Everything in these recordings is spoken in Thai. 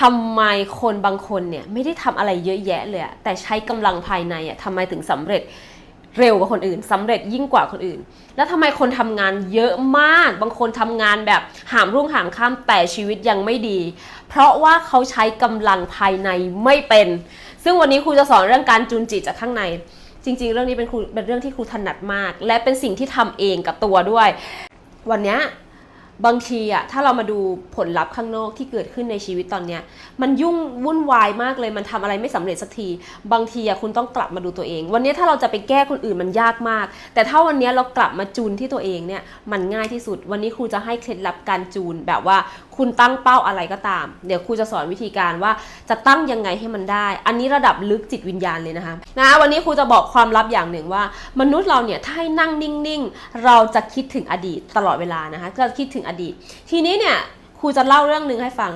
ทำไมคนบางคนเนี่ยไม่ได้ทำอะไรเยอะแยะเลยอะแต่ใช้กำลังภายในอะทำไมถึงสำเร็จเร็วกว่าคนอื่นสำเร็จยิ่งกว่าคนอื่น แล้วทำไมคนทำงานเยอะมาก บางคนทำงานแบบหามรุ่งหามข้ามแต่ชีวิตยังไม่ดี เพราะว่าเขาใช้กำลังภายในไม่เป็น ซึ่งวันนี้ครูจะสอนเรื่องการจูนจิตจากข้างใน จริง ๆ เรื่องนี้เป็นครูเป็นเรื่องที่ครูถนัดมาก และเป็นสิ่งที่ทำเองกับตัวด้วย วันเนี้ย บางทีอะถ้าเรามาดูผลลัพธ์ข้างนอกที่เกิดขึ้นในชีวิตตอนเนี้ย มันยุ่งวุ่นวายมากเลยมันทำอะไรไม่สำเร็จสักที บางทีอะคุณต้องกลับมาดูตัวเอง วันนี้ถ้าเราจะไปแก้คนอื่นมันยากมาก แต่ถ้าวันนี้เรากลับมาจูนที่ตัวเองเนี่ยมันง่ายที่สุด วันนี้ครูจะให้เคล็ดลับการจูนแบบว่าคุณตั้งเป้าอะไรก็ตาม เดี๋ยวครูจะสอนวิธีการว่าจะตั้งยังไงให้มันได้ อันนี้ระดับลึกจิตวิญญาณเลยนะคะนะวันนี้ครูจะบอกความลับอย่างหนึ่งว่า มนุษย์เราเนี่ยถ้าให้นั่งนิ่งๆ เราจะคิดถึงอดีตตลอดเวลานะคะก็คิดถึงอดีต ทีนี้เนี่ยครูจะเล่าเรื่องหนึ่งให้ฟัง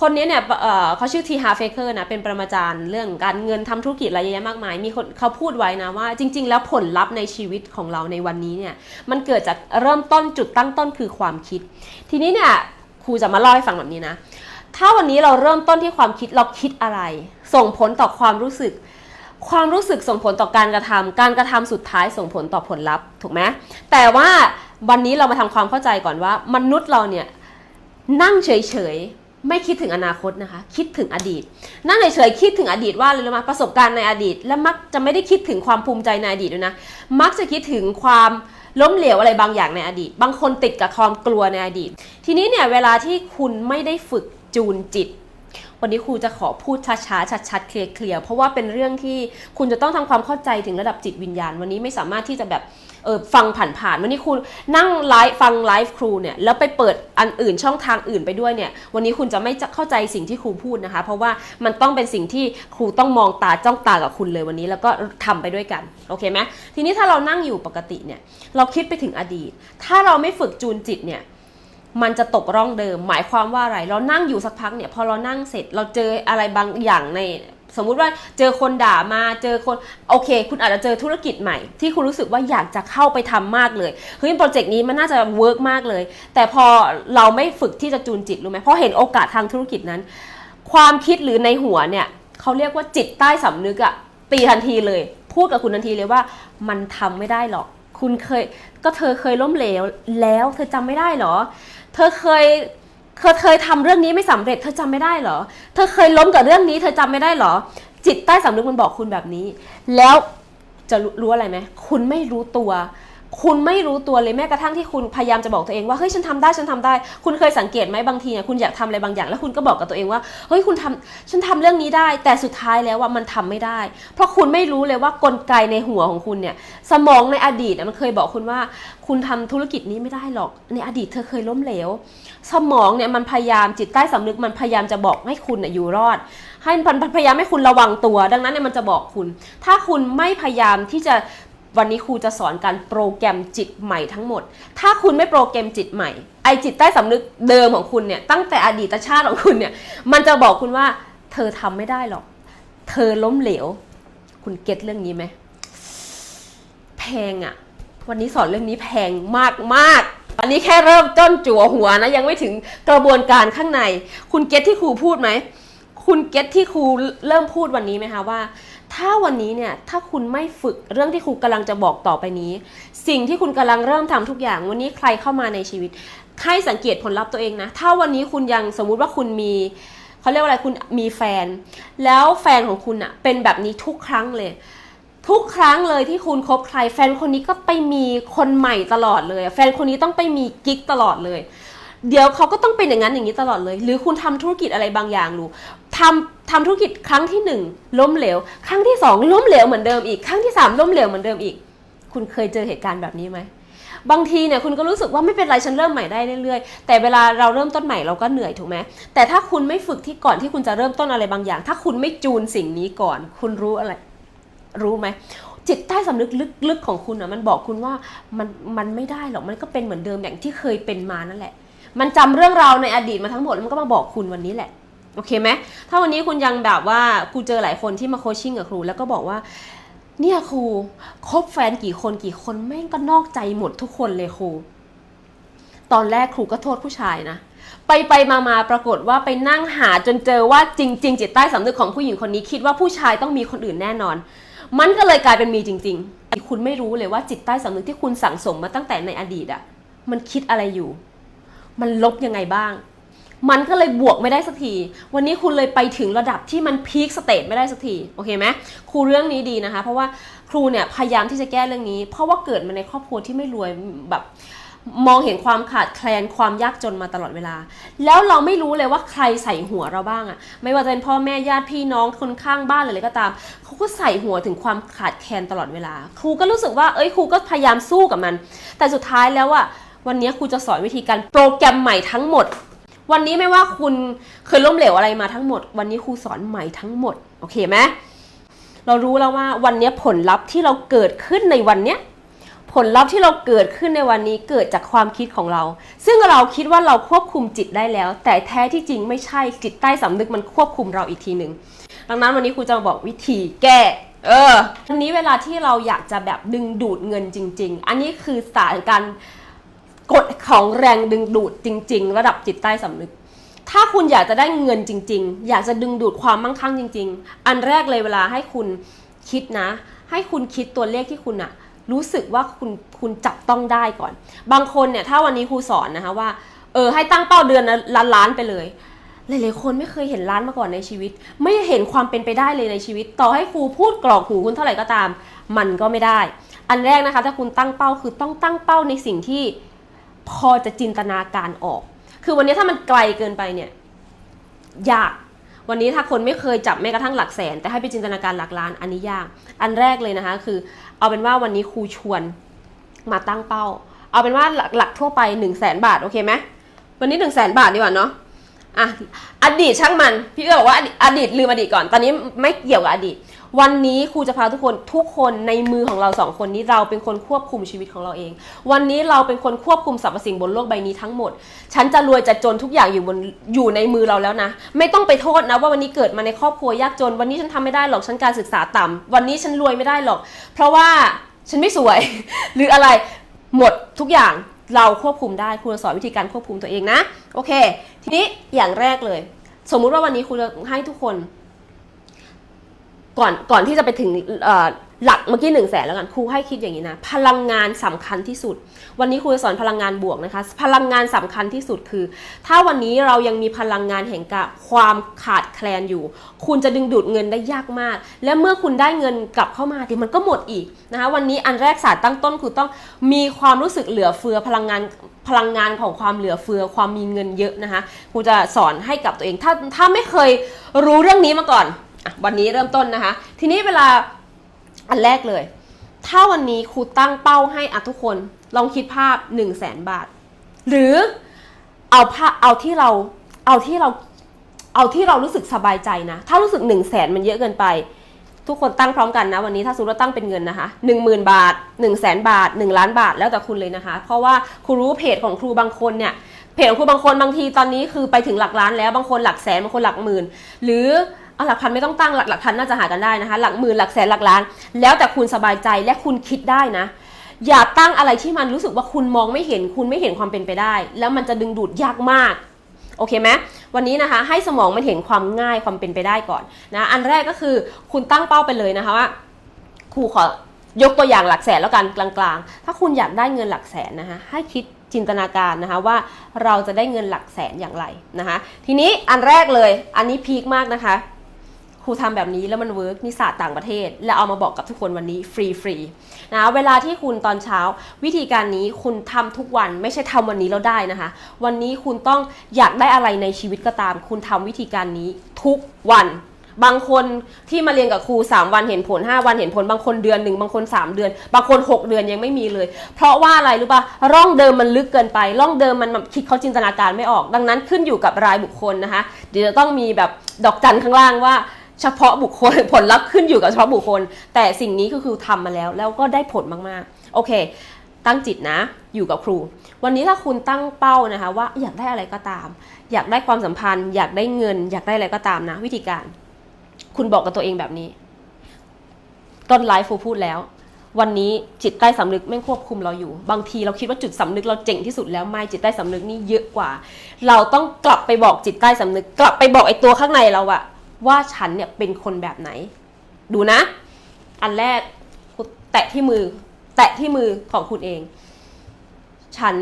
คนนี้เนี่ยเเขาชื่อทีฮาเฟเกอร์นะเป็นประมาจารย์เรื่องการเงินทำธุรกิจอะไรเยอะแยะมากมาย มีคนเขาพูดไว้นะว่า จริง ๆ แล้วผลลัพธ์ในชีวิตของเราในวันนี้เนี่ยมันเกิดจากเริ่มต้นจุดตั้งต้นคือความคิด ทีนี้เนี่ย ครูจะมาเล่าให้ฟังแบบนี้นะ ถ้าวันนี้เราเริ่มต้นที่ความคิดเราคิดอะไร ส่งผลต่อความรู้สึก ความรู้สึกส่งผลต่อการกระทำการกระทำสุดท้ายส่งผลต่อผลลัพธ์ถูกไหมแต่ว่าวันนี้เรามาทำความเข้าใจก่อนว่า มนุษย์เราเนี่ยนั่งเฉยๆไม่คิดถึงอนาคตนะคะ คิดถึงอดีต นั่งเฉยๆคิดถึงอดีตว่าเลยรู้ไหมประสบการณ์ในอดีต และมักจะไม่ได้คิดถึงความภูมิใจในอดีตด้วยนะมักจะคิดถึงความ ล้มเหลวอะไรบางอย่างในอดีต บางคนติดกับความกลัวในอดีต ทีนี้เนี่ยเวลาที่คุณไม่ได้ฝึกจูนจิต วันนี้ครูจะขอพูดช้าๆชัดๆเคลียร์ๆเพราะว่าเป็นเรื่องที่คุณจะต้องทำความเข้าใจถึงระดับจิตวิญญาณ วันนี้ไม่สามารถที่จะแบบ เออฟังผ่านๆวันนี้คุณนั่งไลฟ์ฟังไลฟ์ครูเนี่ยแล้วไปเปิดอันอื่นช่องทางอื่นไปด้วยเนี่ยวันนี้คุณจะไม่เข้าใจสิ่งที่ครูพูดนะคะ เพราะว่ามันต้องเป็นสิ่งที่ครูต้องมองตาจ้องตากับคุณเลยวันนี้ แล้วก็ทำไปด้วยกันโอเคไหมทีนี้ถ้าเรานั่งอยู่ปกติเนี่ยเราคิดไปถึงอดีต ถ้าเราไม่ฝึกจูนจิตเนี่ยมันจะตกร่องเดิม หมายความว่าอะไร เรานั่งอยู่สักพักเนี่ยพอเรานั่งเสร็จเราเจออะไรบางอย่างใน สมมุติว่าเจอคนด่ามาเจอคนโอเค คุณอาจจะเจอธุรกิจใหม่ ที่คุณรู้สึกว่าอยากจะเข้าไปทำมากเลยเฮ้ยโปรเจกต์นี้มันน่าจะเวิร์กมากเลย แต่พอเราไม่ฝึกที่จะจูนจิตรู้ไหมเพราะเห็นโอกาสทางธุรกิจนั้น ความคิดหรือในหัวเนี่ยเขาเรียกว่าจิตใต้สำนึกอะตีทันทีเลย พูดกับคุณทันทีเลยว่ามันทำไม่ได้หรอก คุณเคยก็เธอเคยล้มเหลวแล้ว เธอจำไม่ได้หรอ เธอเคย เธอเคยทำเรื่องนี้ไม่สำเร็จเธอจำไม่ได้เหรอ เธอเคยล้มกับเรื่องนี้ เธอจำไม่ได้เหรอ จิตใต้สำนึกมันบอกคุณแบบนี้ แล้วจะรู้อะไรไหมคุณไม่รู้ตัว คุณไม่รู้ตัวเลยแม้กระทั่งที่คุณพยายามจะบอกตัวเองว่าเฮ้ยฉันทำได้ฉันทำได้ คุณเคยสังเกตไหมบางทีเนี่ยคุณอยากทำอะไรบางอย่างแล้วคุณก็บอกกับตัวเองว่าเฮ้ยคุณทำฉันทำเรื่องนี้ได้ แต่สุดท้ายแล้วว่ามันทำไม่ได้ เพราะคุณไม่รู้เลยว่ากลไกในหัวของคุณเนี่ยสมองในอดีตมันเคยบอกคุณว่า คุณทำธุรกิจนี้ไม่ได้หรอก ในอดีตเธอเคยล้มเหลว สมองเนี่ยมันพยายามจิตใต้สำนึกมันพยายามจะบอกให้คุณน่ะอยู่รอด ให้มันพยายามให้คุณระวังตัว ดังนั้นเนี่ยมันจะบอกคุณ ถ้าคุณไม่พยายามที่จะ วันนี้ครูจะสอนการโปรแกรมจิตใหม่ทั้งหมด ถ้าคุณไม่โปรแกรมจิตใหม่ ไอจิตใต้สำนึกเดิมของคุณเนี่ย ตั้งแต่อดีตชาติของคุณเนี่ย มันจะบอกคุณว่า เธอทำไม่ได้หรอก เธอล้มเหลว คุณเก็ตเรื่องนี้ไหม แพงอะวันนี้สอนเรื่องนี้แพงมากมากอันนี้แค่เริ่มต้นจั่วหัวนะ ยังไม่ถึงกระบวนการข้างใน คุณเก็ตที่ครูพูดไหม คุณเก็ตที่ครูเริ่มพูดวันนี้ไหมคะว่า ถ้าวันนี้เนี่ยถ้าคุณไม่ฝึกเรื่องที่ครูกำลังจะบอกต่อไปนี้ สิ่งที่คุณกำลังเริ่มทำทุกอย่าง วันนี้ใครเข้ามาในชีวิตให้สังเกตผลลัพธ์ตัวเองนะ ถ้าวันนี้คุณยังสมมุติว่าคุณมีเขาเรียกว่าอะไรคุณมีแฟน แล้วแฟนของคุณอะเป็นแบบนี้ทุกครั้งเลย ทุกครั้งเลยที่คุณคบใครแฟนคนนี้ก็ไปมีคนใหม่ตลอดเลย แฟนคนนี้ต้องไปมีกิ๊กตลอดเลย เดี๋ยวเขาก็ต้องเป็นอย่างนั้นอย่างนี้ตลอดเลย หรือคุณทำธุรกิจอะไรบางอย่างรู้ทำทำธุรกิจครั้งที่หนึ่งล้มเหลว ครั้งที่สองล้มเหลวเหมือนเดิมอีก ครั้งที่สามล้มเหลวเหมือนเดิมอีก คุณเคยเจอเหตุการณ์แบบนี้ไหมบางทีเนี่ยคุณก็รู้สึกว่าไม่เป็นไรฉันเริ่มใหม่ได้เรื่อยๆ แต่เวลาเราเริ่มต้นใหม่เราก็เหนื่อยถูกไหมแต่ถ้าคุณไม่ฝึกที่ก่อนที่คุณจะเริ่มต้นอะไรบางอย่าง ถ้าคุณไม่จูนสิ่งนี้ก่อน คุณรู้อะไร รู้ไหมจิตใต้สำนึกลึกๆของคุณอะมันบอกคุณว่ามันมันไม่ได้หรอกมันก็เป็นเหมือนเดิมอย่างที่เคยเป็นมานั่นแหละ มันจำเรื่องราวในอดีตมาทั้งหมดแล้วมันก็มาบอกคุณวันนี้แหละโอเคไหมถ้าวันนี้คุณยังแบบว่าครูเจอหลายคนที่มาโคชชิ่งกับครู แล้วก็บอกว่า เนี่ยครูคบแฟนกี่คนกี่คนแม่งก็นอกใจหมดทุกคนเลยครู ตอนแรกครูก็โทษผู้ชายนะไปไปมามาปรากฏว่าไปนั่งหาจนเจอว่าจริง ๆ จิตใต้สำนึกของผู้หญิงคนนี้คิดว่าผู้ชายต้องมีคนอื่นแน่นอน มันก็เลยกลายเป็นมีจริง ๆ คุณไม่รู้เลยว่าจิตใต้สำนึกที่คุณสั่งสมมาตั้งแต่ในอดีตอะ มันคิดอะไรอยู่ มันลบยังไงบ้าง มันก็เลยบวกไม่ได้สักที วันนี้คุณเลยไปถึงระดับที่มันพีคสเตจไม่ได้สักที โอเคไหมครูเรื่องนี้ดีนะคะ เพราะว่าครูเนี่ยพยายามที่จะแก้เรื่องนี้ เพราะว่าเกิดมาในครอบครัวที่ไม่รวยแบบมองเห็นความขาดแคลนความยากจนมาตลอดเวลา แล้วเราไม่รู้เลยว่าใครใส่หัวเราบ้างอะไม่ว่าจะเป็นพ่อแม่ญาติพี่น้องคนข้างบ้านอะไรก็ตามเขาก็ใส่หัวถึงความขาดแคลนตลอดเวลา ครูก็รู้สึกว่าเอ้ยครูก็พยายามสู้กับมัน แต่สุดท้ายแล้วอะ วันนี้ครูจะสอนวิธีการโปรแกรมใหม่ทั้งหมด วันนี้ไม่ว่าคุณเคยล้มเหลวอะไรมาทั้งหมด วันนี้ครูสอนใหม่ทั้งหมด โอเคไหมเรารู้แล้วว่าวันนี้ผลลัพธ์ที่เราเกิดขึ้นในวันเนี้ยผลลัพธ์ที่เราเกิดขึ้นในวันนี้เกิดจากความคิดของเรา ซึ่งเราคิดว่าเราควบคุมจิตได้แล้ว แต่แท้ที่จริงไม่ใช่จิตใต้สำนึกมันควบคุมเราอีกทีหนึ่งดังนั้นวันนี้ครูจะมาบอกวิธีแก้เออทีนี้เวลาที่เราอยากจะแบบดึงดูดเงินจริง ๆ อันนี้คือสายการ กฎของแรงดึงดูดจริง ๆ ระดับจิตใต้สำนึก ถ้าคุณอยากจะได้เงินจริง ๆ อยากจะดึงดูดความมั่งคั่งจริง ๆ อันแรกเลยเวลาให้คุณคิดนะ ให้คุณคิดตัวเลขที่คุณอะรู้สึกว่าคุณคุณจับต้องได้ก่อน บางคนเนี่ยถ้าวันนี้ครูสอนนะคะว่าเออให้ตั้งเป้าเดือนละล้านล้านไปเลยหลายๆคนไม่เคยเห็นล้านมาก่อนในชีวิต ไม่เห็นความเป็นไปได้เลยในชีวิต ต่อให้ครูพูดกรอกหูคุณเท่าไหร่ก็ตาม มันก็ไม่ได้ อันแรกนะคะถ้าคุณตั้งเป้าคือต้องตั้งเป้าในสิ่งที่ พอจะจินตนาการออก คือวันนี้ถ้ามันไกลเกินไปเนี่ยยาก วันนี้ถ้าคนไม่เคยจับแม้กระทั่งหลักแสน แต่ให้ไปจินตนาการหลักล้านอันนี้ยาก อันแรกเลยนะคะ คือ เอาเป็นว่าวันนี้ครูชวนมาตั้งเป้า เอาเป็นว่าหลักหลักทั่วไป1นึ่งแสนบาทโอเคไหมวันนี้1นึ่งแสนบาทดีกว่าเนาะอะอดีตช่างมัน พี่ก็บอกว่าอดีตลืมอดีตก่อน ตอนนี้ไม่เกี่ยวกับอดีต วันนี้ครูจะพาทุกคนทุกคนในมือของเราสองคนนี้เราเป็นคนควบคุมชีวิตของเราเอง วันนี้เราเป็นคนควบคุมสรรพสิ่งบนโลกใบนี้ทั้งหมด ฉันจะรวยจะจนทุกอย่างอยู่บนอยู่ในมือเราแล้วนะ ไม่ต้องไปโทษนะว่าวันนี้เกิดมาในครอบครัวยากจน วันนี้ฉันทำไม่ได้หรอกฉันการศึกษาต่ำวันนี้ฉันรวยไม่ได้หรอก เพราะว่าฉันไม่สวย หรืออะไรหมดทุกอย่างเราควบคุมได้ครูจะสอนวิธีการควบคุมตัวเองนะ โอเค ทีนี้อย่างแรกเลย สมมุติว่าวันนี้ครูจะให้ทุกคน ก่อนก่อนที่จะไปถึงหลักเมื่อกี้หนึ่งแสนแล้วกันครูให้คิดอย่างนี้นะ พลังงานสำคัญที่สุด วันนี้ครูจะสอนพลังงานบวกนะคะ พลังงานสำคัญที่สุดคือ ถ้าวันนี้เรายังมีพลังงานแห่งกความขาดแคลนอยู่ คุณจะดึงดูดเงินได้ยากมาก และเมื่อคุณได้เงินกลับเข้ามาเดี๋ยวมันก็หมดอีกนะคะ วันนี้อันแรกศาสตร์ตั้งต้นคือต้องมีความรู้สึกเหลือเฟือพลังงานพลังงานของความเหลือเฟือความมีเงินเยอะนะคะครูจะสอนให้กับตัวเองถ้าถ้าไม่เคยรู้เรื่องนี้มาก่อน วันนี้เริ่มต้นนะคะ ทีนี้เวลาอันแรกเลย ถ้าวันนี้ครูตั้งเป้าให้อะทุกคนลองคิดภาพ 1 0 0 0 0แสนบาท หรือเอาภาเอาที่เราเอาที่เราเอาที่เรารู้สึกสบายใจนะ ถ้ารู้สึก 1 0 0 0 0แสนมันเยอะเกินไป ทุกคนตั้งพร้อมกันนะ วันนี้ถ้าสมมติว่าตั้งเป็นเงินนะคะ1 0,000 บาท 1 0 0 0 0แสนบาท 1 ล้านบาทแล้วแต่คุณเลยนะคะ เพราะว่าครูรู้เพจของครูบางคนเนี่ยเพจของครูบางคนบางทีตอนนี้คือไปถึงหลักล้านแล้วบางคนหลักแสนบางคนหลักหมื่น หรือ หลักพันไม่ต้องตั้งหลักหลักพันน่าจะหากันได้นะคะ หลักหมื่นหลักแสนหลักล้าน แล้วแต่คุณสบายใจและคุณคิดได้นะ อย่าตั้งอะไรที่มันรู้สึกว่าคุณมองไม่เห็นคุณไม่เห็นความเป็นไปได้ แล้วมันจะดึงดูดยากมากโอเคไหมวันนี้นะคะให้สมองมันเห็นความง่ายความเป็นไปได้ก่อนนะอันแรกก็คือคุณตั้งเป้าไปเลยนะคะว่าครูขอยกตัวอย่างหลักแสนแล้วกันกลางๆ ถ้าคุณอยากได้เงินหลักแสนนะคะให้คิดจินตนาการนะคะว่าเราจะได้เงินหลักแสนอย่างไรนะคะทีนี้อันแรกเลยอันนี้พีคมากนะคะ ครูทำแบบนี้แล้วมันเวิร์กนิสาต่างประเทศ แล้วเอามาบอกกับทุกคนวันนี้ฟรีฟรีๆนะเวลาที่คุณตอนเช้า วิธีการนี้คุณทำทุกวันไม่ใช่ทำวันนี้แล้วได้นะคะ วันนี้คุณต้องอยากได้อะไรในชีวิตก็ตาม คุณทำวิธีการนี้ทุกวันบางคนที่มาเรียนกับครู 3 วันเห็นผล 5 วันเห็นผล บางคนเดือนหนึ่งบางคน 3 เดือน บางคน 6 เดือนยังไม่มีเลย เพราะว่าอะไรรู้ปะร่องเดิมมันลึกเกินไป ร่องเดิมมันคิดเขาจินตนาการไม่ออก ดังนั้นขึ้นอยู่กับรายบุคคลนะคะเดี๋ยวจะต้องมีแบบดอกจันข้างล่างว่า เฉพาะบุคคลผลลัพธ์ขึ้นอยู่กับเฉพาะบุคคล แต่สิ่งนี้ก็คือทำมาแล้ว แล้วก็ได้ผลมากๆ โอเค ตั้งจิตนะ อยู่กับครู วันนี้ถ้าคุณตั้งเป้านะคะ ว่าอยากได้อะไรก็ตาม อยากได้ความสัมพันธ์ อยากได้เงิน อยากได้อะไรก็ตามนะ วิธีการ คุณบอกกับตัวเองแบบนี้ ต้นไลฟ์ฟูพูดแล้ว วันนี้จิตใต้สำนึกไม่งควบคุมเราอยู่ บางทีเราคิดว่าจุดสำนึกเราเจ๋งที่สุดแล้วไม่จิตใต้สำนึกนี่เยอะกว่า เราต้องกลับไปบอกจิตใต้สำนึก กลับไปบอกไอ้ตัวข้างในเราอะ ว่าฉันเนี่ยเป็นคนแบบไหน ดูนะ อันแรกแตะที่มือ แตะที่มือของคุณเอง ฉัน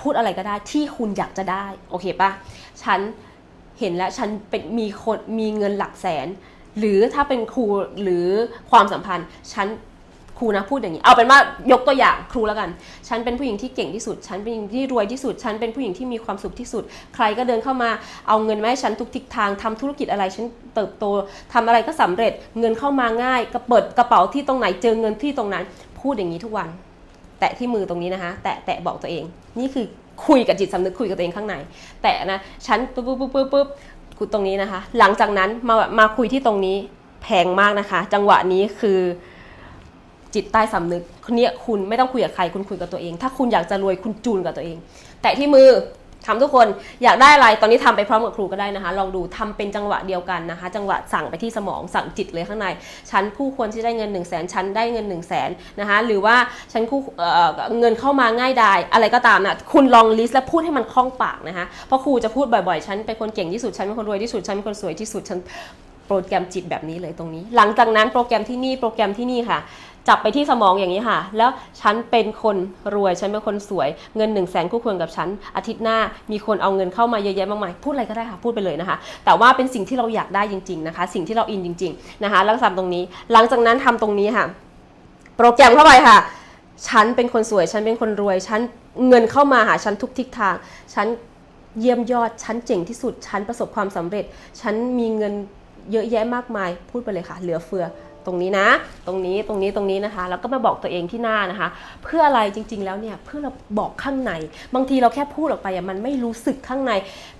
พูดอะไรก็ได้ที่คุณอยากจะได้ โอเคปะฉันเห็นแล้วฉันเป็นมีคนมีเงินหลักแสน หรือถ้าเป็นครูหรือความสัมพันธ์ ฉัน ครูนะพูดอย่างนี้ เอาเป็นว่ายกตัวอย่างครูแล้วกัน ฉันเป็นผู้หญิงที่เก่งที่สุด ฉันเป็นผู้หญิงที่รวยที่สุด ฉันเป็นผู้หญิงที่มีความสุขที่สุด ใครก็เดินเข้ามาเอาเงินมาให้ฉันทุกทิศทางทำธุรกิจอะไรฉันเติบโตทำอะไรก็สำเร็จเงินเข้ามาง่ายกระเปิดกระเป๋าที่ตรงไหนเจอเงินที่ตรงนั้น พูดอย่างนี้ทุกวัน แตะที่มือตรงนี้นะคะแตะแตะบอกตัวเอง นี่คือคุยกับจิตสำนึกคุยกับตัวเองข้างใน แตะนะฉันปุ๊บปุ๊บปุ๊บปุ๊บปุ๊บกูตรงนี้นะคะ หลังจากนั้นมามาคุยที่ตรงนี้แพงมากนะคะ จังหวะนี้คือ จิตใต้สำนึกเนี่ยคุณไม่ต้องคุยกับใครคุณคุยกับตัวเอง ถ้าคุณอยากจะรวยคุณจูนกับตัวเอง แตะที่มือทำทุกคนอยากได้อะไรตอนนี้ทำไปพร้อมกับครูก็ได้นะคะ ลองดูทำเป็นจังหวะเดียวกันนะคะ จังหวะสั่งไปที่สมองสั่งจิตเลยข้างในฉันผู้ควรที่ได้เงิน1นึ่งแสนฉันได้เงิน1นึ่งแสนนะคะหรือว่าฉันคู่เอ่อเงินเข้ามาง่ายดายอะไรก็ตามนะคุณลองลิสต์และพูดให้มันคล่องปากนะคะเพราะครูจะพูดบ่อยๆ ฉันเป็นคนเก่งที่สุดฉันเป็นคนรวยที่สุดฉันเป็นคนสวยที่สุดฉันโปรแกรมจิตแบบนี้เลยตรงนี้ หลังจากนั้นโปรแกรมที่นี่โปรแกรมที่นี่ค่ะ จับไปที่สมองอย่างนี้ค่ะ แล้วฉันเป็นคนรวย ฉันเป็นคนสวย เงิน1นึ่งแสนคู่ควรกับฉัน อาทิตย์หน้ามีคนเอาเงินเข้ามาเยอะแยะมากมาย พูดอะไรก็ได้ค่ะ พูดไปเลยนะคะ แต่ว่าเป็นสิ่งที่เราอยากได้จริง ๆนะคะ สิ่งที่เราอินจริง ๆนะคะ แล้วก็ทำตรงนี้ หลังจากนั้นทำตรงนี้ค่ะ โปรแกรมเข้าไปค่ะ ฉันเป็นคนสวย ฉันเป็นคนรวย ฉันเงินเข้ามาหาฉันทุกทิศทาง ฉันเยี่ยมยอด ฉันเจ๋งที่สุด ฉันประสบความสำเร็จ ฉันมีเงินเยอะแยะมากมาย พูดไปเลยค่ะ เหลือเฟือ ตรงนี้นะ ตรงนี้ตรงนี้ตรงนี้นะคะ แล้วก็มาบอกตัวเองที่หน้านะคะ เพื่ออะไรจริง ๆ แล้วเนี่ยเพื่อเราบอกข้างใน บางทีเราแค่พูดออกไปมันไม่รู้สึกข้างใน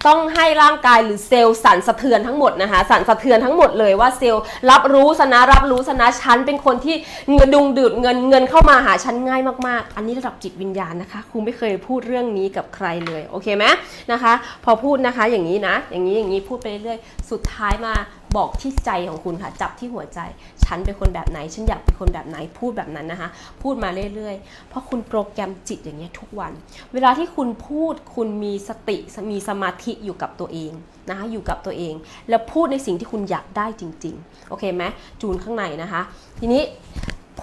ต้องให้ร่างกายหรือเซลล์สั่นสะเทือนทั้งหมดนะคะ สั่นสะเทือนทั้งหมดเลยว่าเซลล์รับรู้สนะรับรู้สนะฉันเป็นคนที่เงินดุงดูดเงินเงินเข้ามาหาฉันง่ายมากๆ อันนี้ระดับจิตวิญญาณนะคะครูไม่เคยพูดเรื่องนี้กับใครเลยโอเคไหมนะคะ พอพูดนะคะอย่างนี้นะ อย่างนี้อย่างนี้พูดไปเรื่อยๆสุดท้ายมา บอกที่ใจของคุณค่ะ จับที่หัวใจ ฉันเป็นคนแบบไหน ฉันอยากเป็นคนแบบไหน พูดแบบนั้นนะคะ พูดมาเรื่อยๆ เพราะคุณโปรแกรมจิตอย่างเงี้ยทุกวัน เวลาที่คุณพูดคุณมีสติ มีสมาธิอยู่กับตัวเองนะคะ อยู่กับตัวเอง แล้วพูดในสิ่งที่คุณอยากได้จริง ๆ โอเคไหมจูนข้างในนะคะ ทีนี้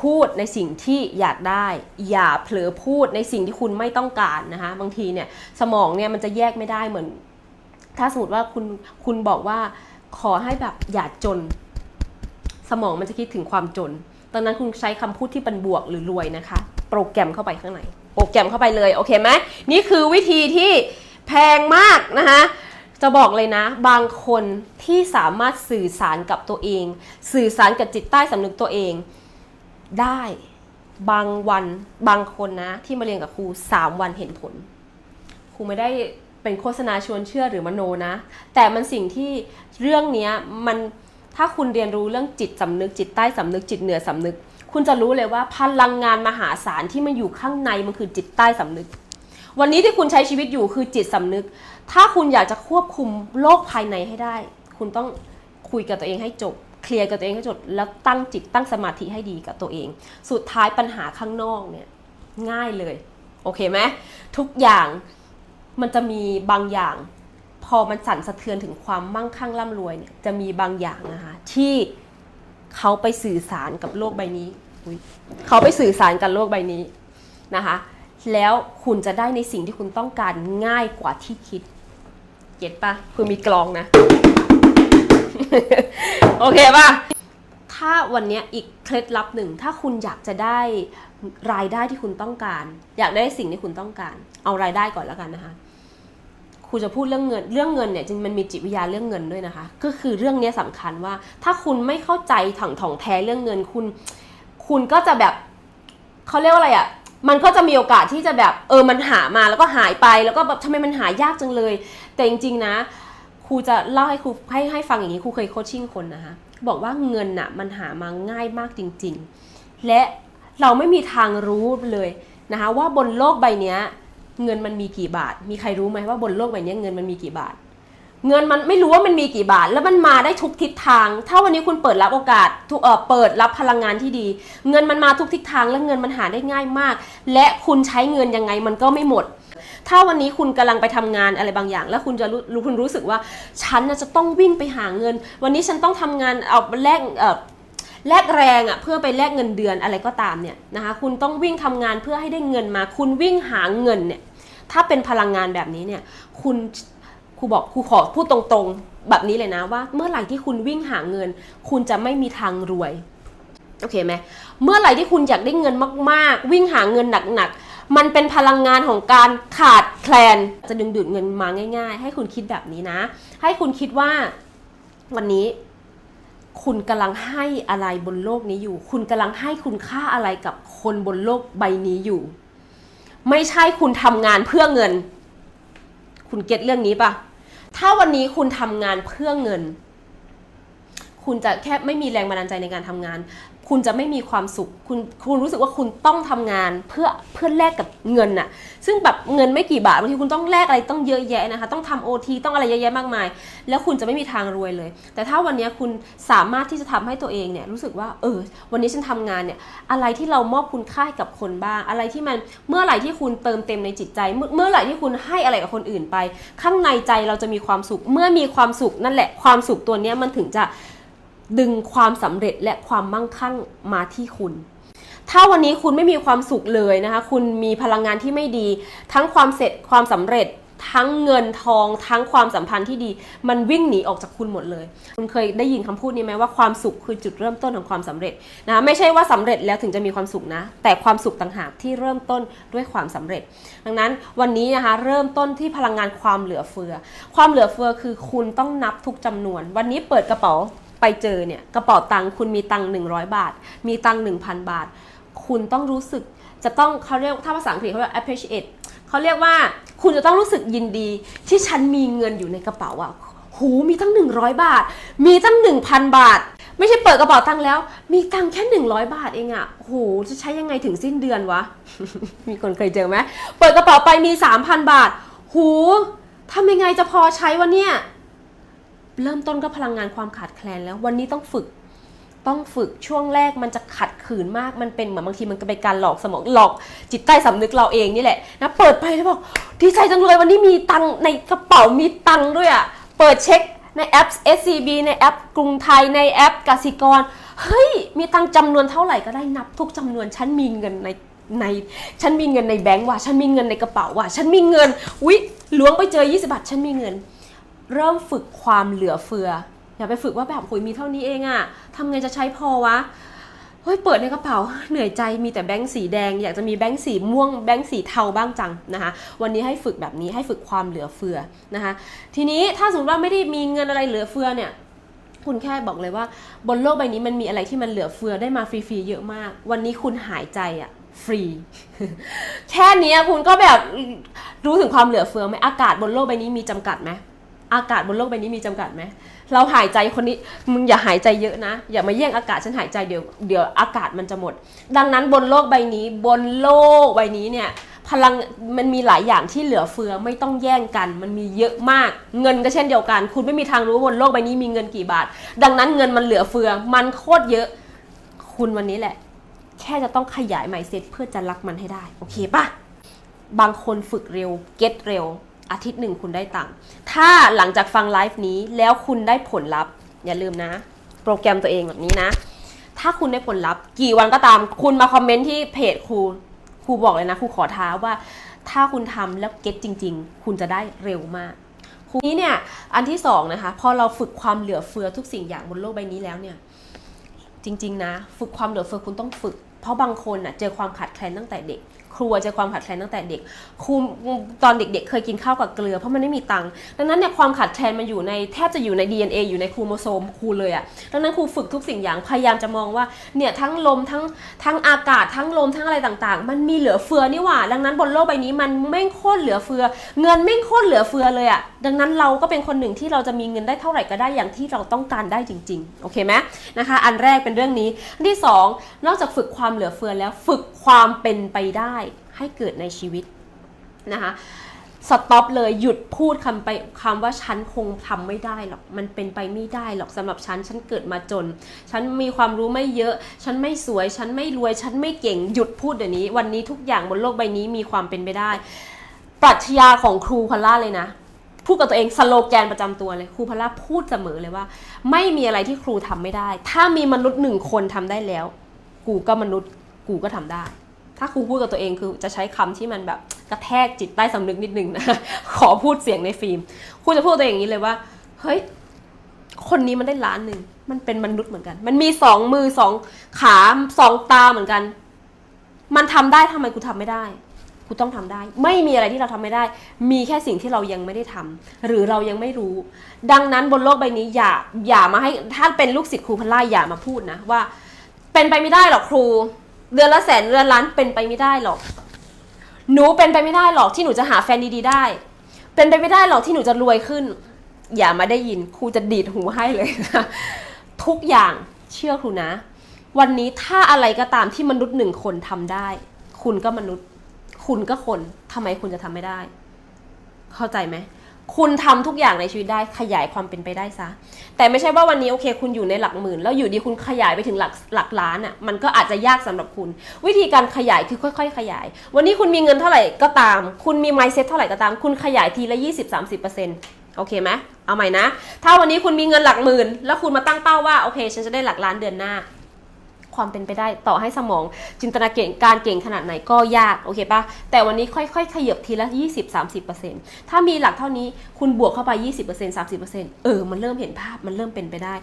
พูดในสิ่งที่อยากได้ อย่าเผลอพูดในสิ่งที่คุณไม่ต้องการนะคะ บางทีเนี่ยสมองเนี่ยมันจะแยกไม่ได้เหมือน ถ้าสมมติว่าคุณคุณบอกว่า ขอให้แบบอย่าจน สมองมันจะคิดถึงความจน ตอนนั้นคุณใช้คำพูดที่เป็นบวกหรือรวยนะคะ โปรแกรมเข้าไปข้างในโปรแกรมเข้าไปเลยโอเคไหมนี่คือวิธีที่แพงมากนะคะจะบอกเลยนะ บางคนที่สามารถสื่อสารกับตัวเอง สื่อสารกับจิตใต้สำนึกตัวเอง ได้บางวันบางคนนะที่มาเรียนกับครู 3 วันเห็นผล ครูไม่ได้ เป็นโฆษณาชวนเชื่อหรือมโนนะ แต่มันสิ่งที่เรื่องนี้มันถ้าคุณเรียนรู้เรื่องจิตสำนึกจิตใต้สำนึกจิตเหนือสำนึก คุณจะรู้เลยว่าพลังงานมหาศาลที่มันอยู่ข้างในมันคือจิตใต้สำนึก วันนี้ที่คุณใช้ชีวิตอยู่คือจิตสำนึก ถ้าคุณอยากจะควบคุมโลกภายในให้ได้ คุณต้องคุยกับตัวเองให้จบเคลียร์กับตัวเองให้จบแล้วตั้งจิตตั้งสมาธิให้ดีกับตัวเอง สุดท้ายปัญหาข้างนอกเนี่ยง่ายเลย โอเคไหมทุกอย่าง มันจะมีบางอย่าง พอมันสั่นสะเทือนถึงความมั่งคั่งร่ำรวยเนี่ยจะมีบางอย่างนะคะที่เขาไปสื่อสารกับโลกใบนี้ยเขาไปสื่อสารกับโลกใบนี้นะคะ แล้วคุณจะได้ในสิ่งที่คุณต้องการง่ายกว่าที่คิด เก็ตปะคือมีกลองนะ โอเคปะถ้าวันนี้อีกเคล็ดลับหนึ่ง ถ้าคุณอยากจะได้รายได้ที่คุณต้องการ อยากได้สิ่งที่คุณต้องการ เอารายได้ก่อนแล้วกันนะคะ ครูจะพูดเรื่องเงินเรื่องเงินเนี่ยจริงมันมีจิตวิทยาเรื่องเงินด้วยนะคะ ก็คือเรื่องนี้ยสำคัญว่า ถ้าคุณไม่เข้าใจถังถ่องแท้เรื่องเงินคุณ คุณก็จะแบบเขาเรียกว่าอะไรอะ่ะมันก็จะมีโอกาสที่จะแบบเออมันหามาแล้วก็หายไปแล้วก็แบบทำไมมันหายากจังเลย แต่จริง ๆ นะครูจะเล่าให้ครูให้ให้ฟังอย่างนี้ครูเคยโคชชิ่งคนนะคะบอกว่าเงินน่ะมันหามาง่ายมากจริง ๆ และเราไม่มีทางรู้เลยนะคะว่าบนโลกใบเนี้ย เงินมันมีกี่บาท มีใครรู้ไหมว่าบนโลกใบนี้เงินมันมีกี่บาท เงินมันไม่รู้ว่ามันมีกี่บาท แล้วมันมาได้ทุกทิศทาง ถ้าวันนี้คุณเปิดรับโอกาสทุกเออเปิดรับพลังงานที่ดี เงินมันมาทุกทิศทางและเงินมันหาได้ง่ายมาก และคุณใช้เงินยังไงมันก็ไม่หมด ถ้าวันนี้คุณกำลังไปทำงานอะไรบางอย่าง แล้วคุณจะรู้คุณรู้สึกว่าฉันจะต้องวิ่งไปหาเงิน วันนี้ฉันต้องทำงานเอาแลกเออ แลกแรงอะ่ะเพื่อไปแลกเงินเดือนอะไรก็ตามเนี่ยนะคะคุณต้องวิ่งทำงานเพื่อให้ได้เงินมา คุณวิ่งหาเงินเนี่ยถ้าเป็นพลังงานแบบนี้เนี่ยคุณครูบอกครูขอพูดตรงๆแบบนี้เลยนะว่า เมื่อไหร่ที่คุณวิ่งหาเงิน คุณจะไม่มีทางรวยโอเคไหมเมื่อไหร่ที่คุณอยากได้เงินมากๆ วิ่งหาเงินหนักๆ มันเป็นพลังงานของการขาดแคลน จะดึงดูดเงินมาง่าย ๆ ให้คุณคิดแบบนี้นะ ให้คุณคิดว่าวันนี้ คุณกำลังให้อะไรบนโลกนี้อยู่ คุณกำลังให้คุณค่าอะไรกับคนบนโลกใบนี้อยู่ ไม่ใช่คุณทำงานเพื่อเงิน คุณเก็ตเรื่องนี้ปะถ้าวันนี้คุณทำงานเพื่อเงิน คุณจะแค่ไม่มีแรงบันดาลใจในการทำงาน คุณจะไม่มีความสุข คุณคุณรู้สึกว่าคุณต้องทำงานเพื่อเพื่อแลกกับเงินน่ะ ซึ่งแบบเงินไม่กี่บาทบางทีคุณต้องแลกอะไรต้องเยอะแยะนะคะ ต้องทำโอทีต้องอะไรเยอะแยะมากมาย แล้วคุณจะไม่มีทางรวยเลย แต่ถ้าวันนี้คุณสามารถที่จะทำให้ตัวเองเนี่ยรู้สึกว่าเออ วันนี้ฉันทำงานเนี่ยอะไรที่เรามอบคุณค่าให้กับคนบ้าง อะไรที่มันเมื่อไหร่ที่คุณเติมเต็มในจิตใจเมื่อเมื่อไหร่ที่คุณให้อะไรกับคนอื่นไป ข้างในใจเราจะมีความสุข เมื่อมีความสุขนั่นแหละความสุขตัวเนี้ยมันถึงจะ ดึงความสำเร็จและความมั่งคั่งมาที่คุณ ถ้าวันนี้คุณไม่มีความสุขเลยนะคะ คุณมีพลังงานที่ไม่ดี ทั้งความเสร็จความสำเร็จ ทั้งเงินทอง ทั้งความสัมพันธ์ที่ดี มันวิ่งหนีออกจากคุณหมดเลย คุณเคยได้ยินคำพูดนี้ไหมว่าความสุขคือจุดเริ่มต้นของความสำเร็จนะะไม่ใช่ว่าสำเร็จแล้วถึงจะมีความสุขนะ แต่ความสุขต่างหากที่เริ่มต้นด้วยความสำเร็จ ดังนั้นวันนี้นะคะเริ่มต้นที่พลังงานความเหลือเฟือ ความเหลือเฟือคือคุณต้องนับทุกจำนวน วันนี้เปิดกระเป๋า ไปเจอเนี่ยกระเป๋าตังค์คุณมีตังค์100 บาท มีตังค์1,000 บาท คุณต้องรู้สึกจะต้องเขาเรียกถ้าภาษาอังกฤษเขาเรียก appreciate เขาเรียกว่าคุณจะต้องรู้สึกยินดีที่ฉันมีเงินอยู่ในกระเป๋าอะหูมีตั้ง 100 บาท มีตั้ง 1,000 บาท ไม่ใช่เปิดกระเป๋าตังค์แล้ว มีตังค์แค่ 100 บาทเองอะโหจะใช้ยังไงถึงสิ้นเดือนวะ มีคนเคยเจอไหมเปิดกระเป๋าไปมี 3,000 บาท หูทำยังไงจะพอใช้วะเนี่ย เริ่มต้นก็พลังงานความขาดแคลนแล้ว วันนี้ต้องฝึก ต้องฝึกช่วงแรกมันจะขัดขืนมาก มันเป็นเหมือนบางทีมันก็เป็นการหลอกสมองหลอกจิตใต้สำนึกเราเองนี่แหละนะเปิดไปแล้วบอกดีใจจังเลยวันนี้มีตังในกระเป๋ามีตังด้วยอะ่ะเปิดเช็คในแอป SCB ในแอปกรุงไทยในแอปกสิกร เฮ้ย มีตังจำนวนเท่าไหร่ก็ได้นับทุกจำนวนฉันมีเงินในในฉันมีเงินในแบงก์ว่ะฉันมีเงินในกระเป๋าว่ะฉันมีเงินอุ๊ยล้วงไปเจอ 20 บาทฉันมีเงิน เริ่มฝึกความเหลือเฟือ อย่าไปฝึกว่าแบบคุยมีเท่านี้เองอะทำไงจะใช้พอวะเฮ้ยเปิดในกระเป๋าเหนื่อยใจมีแต่แบงค์สีแดง อยากจะมีแบงค์สีม่วงแบงค์สีเทาบ้างจังนะคะวันนี้ให้ฝึกแบบนี้ให้ฝึกความเหลือเฟือนะคะทีนี้ถ้าสมมติว่าไม่ได้มีเงินอะไรเหลือเฟือเนี่ยคุณแค่บอกเลยว่าบนโลกใบนี้มันมีอะไรที่มันเหลือเฟือได้มาฟรีๆเยอะมาก วันนี้คุณหายใจอะฟรี แค่นี้คุณก็แบบรู้ถึงความเหลือเฟือไหมอากาศบนโลกใบนี้มีจำกัดไหม อากาศบนโลกใบนี้มีจำกัดไหม เราหายใจคนนี้มึงอย่าหายใจเยอะนะ อย่ามาแย่งอากาศฉันหายใจเดี๋ยวเดี๋ยวอากาศมันจะหมด ดังนั้นบนโลกใบนี้ บนโลกใบนี้เนี่ยพลังมันมีหลายอย่างที่เหลือเฟือไม่ต้องแย่งกัน มันมีเยอะมาก เงินก็เช่นเดียวกัน คุณไม่มีทางรู้บนโลกใบนี้มีเงินกี่บาท ดังนั้นเงินมันเหลือเฟือ มันโคตรเยอะ คุณวันนี้แหละ แค่จะต้องขยายไมเซ็ตเพื่อจะรักมันให้ได้ โอเคปะบางคนฝึกเร็วเก็ตเร็ว อาทิตย์หนึ่งคุณได้ตังค์ถ้าหลังจากฟังไลฟ์นี้แล้วคุณได้ผลลัพธ์ อย่าลืมนะ โปรแกรมตัวเองแบบนี้นะ ถ้าคุณได้ผลลัพธ์ กี่วันก็ตาม คุณมาคอมเมนต์ที่เพจครูครูบอกเลยนะครูขอท้าว่า ถ้าคุณทำแล้วเก็ตจริง ๆ คุณจะได้เร็วมากครูนี้เนี่ยอันที่สองนะคะพอเราฝึกความเหลือเฟือทุกสิ่งอย่างบนโลกใบนี้แล้วเนี่ยจริง ๆ นะ ฝึกความเหลือเฟือคุณต้องฝึก เพราะบางคนน่ะเจอความขาดแคลนตั้งแต่เด็ก ครูเจอความขาดแคลนตั้งแต่เด็กครูตอนเด็กๆ เคยกินข้าวกับเกลือเพราะมันไม่มีตังค์ดังนั้นเนี่ยความขาดแคลนมันอยู่ในแทบจะอยู่ใน DNA อยู่ในโครโมโซมครูเลยอะดังนั้นครูฝึกทุกสิ่งอย่างพยายามจะมองว่าเนี่ยทั้งลมทั้งทั้งอากาศทั้งลมทั้งอะไรต่างๆ มันมีเหลือเฟือนี่หว่า ดังนั้นบนโลกใบนี้มันไม่โคตรเหลือเฟือ เงินไม่โคตรเหลือเฟือเลยอะดังนั้นเราก็เป็นคนหนึ่งที่เราจะมีเงินได้เท่าไหร่ก็ได้อย่างที่เราต้องการได้จริง ๆ โอเคไหมนะคะ อันแรกเป็นเรื่องนี้ที่สองนอกจากฝึกความเหลือเฟือแล้วฝึกความเป็นไปได้ ให้เกิดในชีวิตนะคะสต็อปเลยหยุดพูดคำไปคำว่าฉันคงทำไม่ได้หรอกมันเป็นไปไม่ได้หรอกสำหรับฉัน ฉันเกิดมาจน ฉันมีความรู้ไม่เยอะ ฉันไม่สวย ฉันไม่รวย ฉันไม่เก่งหยุดพูดเดี๋ยวนี้ วันนี้ทุกอย่างบนโลกใบนี้มีความเป็นไปได้ ปรัชญาของครูพลล่าเลยนะพูดกับตัวเองสโลแกนประจำตัวเลยครูพลล่าพูดเสมอเลยว่า ไม่มีอะไรที่ครูทำไม่ได้ ถ้ามีมนุษย์หนึ่งคนทำได้แล้ว กูก็มนุษย์กูก็ทำได้ ถ้าครูพูดกับตัวเองคือจะใช้คำที่มันแบบกระแทกจิตใต้สำนึกนิดนึงนะขอพูดเสียงในฟิล์มครูจะพูดตัวเองอย่างนี้เลยว่าเฮ้ยคนนี้มันได้ล้านหนึ่งมันเป็นมนุษย์เหมือนกัน มันมีสองมือสองขาสองตาเหมือนกัน มันทำได้ทำไมกูทำไม่ได้กูต้องทำได้ ไม่มีอะไรที่เราทำไม่ได้ มีแค่สิ่งที่เรายังไม่ได้ทำหรือเรายังไม่รู้ ดังนั้นบนโลกใบนี้อย่าอย่ามาให้ถ้าเป็นลูกศิษย์ครูพันล่าอย่ามาพูดนะว่า เป็นไปไม่ได้หรอกครู เดือนละแสนเดือนล้านเป็นไปไม่ได้หรอก หนูเป็นไปไม่ได้หรอกที่หนูจะหาแฟนดีๆได้ เป็นไปไม่ได้หรอกที่หนูจะรวยขึ้น อย่ามาได้ยินครูจะดีดหูให้เลยนะทุกอย่างเชื่อครูนะ วันนี้ถ้าอะไรก็ตามที่มนุษย์หนึ่งคนทำได้ คุณก็มนุษย์ คุณก็คนทำไมคุณจะทำไม่ได้ เข้าใจไหม คุณทำทุกอย่างในชีวิตได้ขยายความเป็นไปได้ซะ แต่ไม่ใช่ว่าวันนี้โอเค คุณอยู่ในหลักหมื่น แล้วอยู่ดีคุณขยายไปถึงหลักหลักล้านอะ่ะมันก็อาจจะยากสำหรับคุณ วิธีการขยายคือค่อย ๆ ขยาย วันนี้คุณมีเงินเท่าไหร่ก็ตาม คุณมี mindset เท่าไหร่ก็ตาม คุณขยายทีละ20-30%โอเคไหมเอาใหม่นะ ถ้าวันนี้คุณมีเงินหลักหมื่น แล้วคุณมาตั้งเป้าว่าโอเค ฉันจะได้หลักล้านเดือนหน้า ความเป็นไปได้ต่อให้สมองจินตนาการเก่งขนาดไหนก็ยากโอเคปะแต่วันนี้ค่อยๆ ขยับทีละ 20-30%ถ้ามีหลักเท่านี้คุณบวกเข้าไป 20% 30%เออมันเริ่มเห็นภาพมันเริ่มเป็นไปได้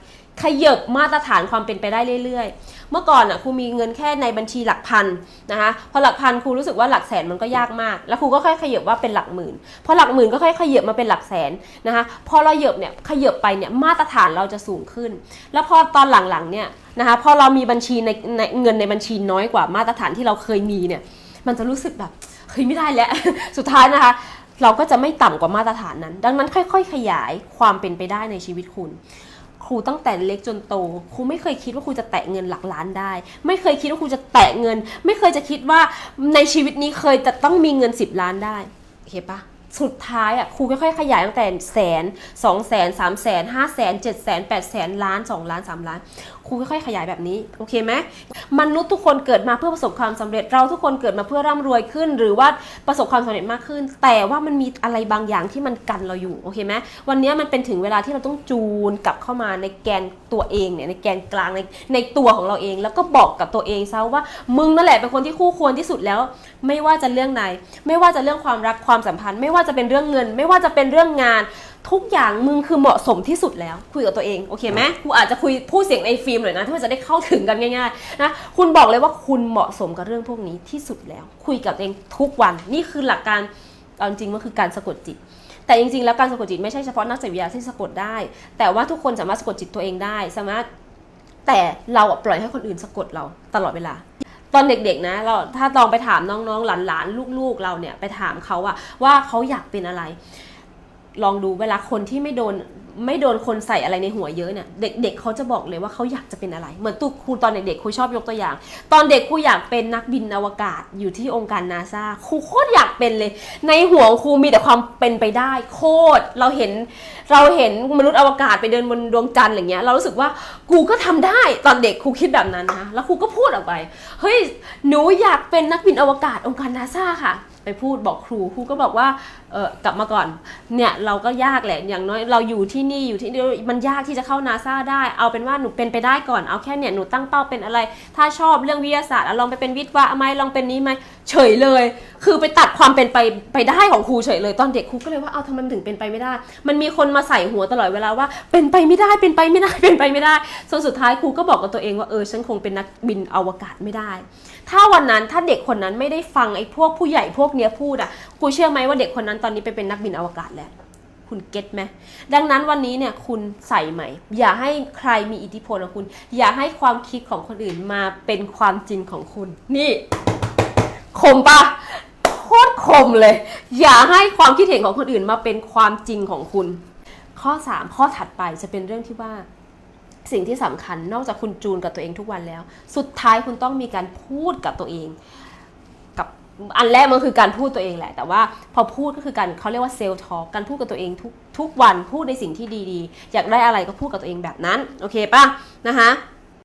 ขยบมาตรฐานความเป็นไปได้เรื่อยๆ เมื่อก่อนอะครูมีเงินแค่ในบัญชีหลักพันนะคะพอหลักพันครูรู้สึกว่าหลักแสนมันก็ยากมาก แล้วครูก็ค่อยขยบว่าเป็นหลักหมื่นพอหลักหมื่นก็ค่อยขยบมาเป็นหลักแสนนะคะพอเราเหยบเนี่ยขยบไปเนี่ยมาตรฐานเราจะสูงขึ้น แล้วพอตอนหลังๆเนี่ยนะคะพอเรามีบัญชีในในเงินในบัญชีน้อยกว่ามาตรฐานที่เราเคยมีเนี่ยมันจะรู้สึกแบบเฮ้ยไม่ได้แล้วสุดท้ายนะคะเราก็จะไม่ต่ำกว่ามาตรฐานนั้น ดังนั้นค่อย ๆ ขยายความเป็นไปได้ในชีวิตคุณ ครูตั้งแต่เล็กจนโตครูไม่เคยคิดว่าครูจะแตะเงินหลักล้านได้ ไม่เคยคิดว่าครูจะแตะเงิน ไม่เคยจะคิดว่าในชีวิตนี้เคยจะต้องมีเงิน 10 ล้านได้โอเคปะ สุดท้ายอะครูค่อยๆขยายตั้งแต่แสนสองแสนสามแสนห้าแสนเจ็ดแสนแปดแสนล้านสองล้านสามล้านครูค่อยๆขยายแบบนี้โอเคไหมมนุษย์ทุกคนเกิดมาเพื่อประสบความสำเร็จเราทุกคนเกิดมาเพื่อร่ำรวยขึ้น หรือว่าประสบความสำเร็จมากขึ้น แต่ว่ามันมีอะไรบางอย่างที่มันกันเราอยู่โอเคไหมวันนี้มันเป็นถึงเวลาที่เราต้องจูนกลับเข้ามาในแกนตัวเองเนี่ยในแกนกลางในในตัวของเราเอง แล้วก็บอกกับตัวเองซะว่ามึงนั่นแหละเป็นคนที่คู่ควรที่สุดแล้ว ไม่ว่าจะเรื่องไหนไม่ว่าจะเรื่องความรักความสัมพันธ์ ไม่ว่าจะเป็นเรื่องเงิน ไม่ว่าจะเป็นเรื่องงาน ทุกอย่างมึงคือเหมาะสมที่สุดแล้ว คุยกับตัวเองโอเคไหมครูอาจจะคุยพูดเสียงในฟิล์มหน่อยนะที่มันจะได้เข้าถึงกันง่ายๆนะคุณบอกเลยว่าคุณเหมาะสมกับเรื่องพวกนี้ที่สุดแล้ว คุยกับตัวเองทุกวันนี่คือหลักการเอาจริงๆมันคือการสะกดจิต แต่จริงๆ แล้วการสะกดจิตไม่ใช่เฉพาะนักจิตวิทยาที่สะกดได้ แต่ว่าทุกคนสามารถสะกดจิตตัวเองได้ สามารถแต่เราอะปล่อยให้คนอื่นสะกดเราตลอดเวลา ตอนเด็กๆนะเราถ้าลองไปถามน้องๆหลานๆลูกๆเราเนี่ยไปถามเขาอะว่าเขาอยากเป็นอะไร ลองดูเวลาคนที่ไม่โดนไม่โดนคนใส่อะไรในหัวเยอะเนี่ยเด็กๆเขาจะบอกเลยว่าเขาอยากจะเป็นอะไร เหมือนตุกครูตอนเด็กๆครูชอบยกตัวอย่าง ตอนเด็กครูอยากเป็นนักบินอวกาศอยู่ที่องค์การนาซาครูโคตรอยากเป็นเลย ในหัวครูมีแต่ความเป็นไปได้ โคตรเราเห็นเราเห็นมนุษย์อวกาศไปเดินบนดวงจันทร์อะไรเงี้ยเรารู้สึกว่ากูก็ทำได้ตอนเด็กครูคิดแบบนั้นนะแล้วครูก็พูดออกไปเฮ้ยหนูอยากเป็นนักบินอวกาศองค์การนาซาค่ะ ไปพูดบอกครูครูก็บอกว่าเออกลับมาก่อนเนี่ยเราก็ยากแหละอย่างน้อยเราอยู่ที่นี่อยู่ที่นี่มันยากที่จะเข้านาซาได้ เอาเป็นว่าหนูเป็นไปได้ก่อนเอาแค่เนี่ยหนูตั้งเป้าเป็นอะไร ถ้าชอบเรื่องวิทยาศาสตร์ลองไปเป็นวิทย์วะไหมลองเป็นนี้ไหม เฉยเลย คือไปตัดความเป็นไปไปได้ของครูเฉยเลย ตอนเด็กครูก็เลยว่าเอาทำไมมันถึงเป็นไปไม่ได้ มันมีคนมาใส่หัวตลอดเวลาว่า เป็นไปไม่ได้เป็นไปไม่ได้เป็นไปไม่ได้ส่วนสุดท้ายครูก็บอกกับตัวเองว่าเออฉันคงเป็นนักบินอวกาศไม่ได้ ถ้าวันนั้นถ้าเด็กคนนั้นไม่ได้ฟังไอ้พวกผู้ใหญ่พวกเนี้ยพูดอะครูเชื่อไหมว่าเด็กคนนั้นตอนนี้ไปเป็นนักบินอวกาศแล้วคุณเก็ตไหมดังนั้นวันนี้เนี่ยคุณใส่ใหม่ อย่าให้ใครมีอิทธิพลกับคุณ อย่าให้ความคิดของคนอื่นมาเป็นความจริงของคุณ นี่ คมปะโคตรคมเลย อย่าให้ความคิดเห็นของคนอื่นมาเป็นความจริงของคุณ ข้อ 3 ข้อถัดไปจะเป็นเรื่องที่ว่า สิ่งที่สำคัญนอกจากคุณจูนกับตัวเองทุกวันแล้ว สุดท้ายคุณต้องมีการพูดกับตัวเองกับอันแรกมันคือการพูดตัวเองแหละ แต่ว่าพอพูดก็คือการเขาเรียกว่าเซลล์ทอ k การพูดกับตัวเองทุกทุกวันพูดในสิ่งที่ดีๆ อยากได้อะไรก็พูดกับตัวเองแบบนั้น โอเคป่ะนะคะ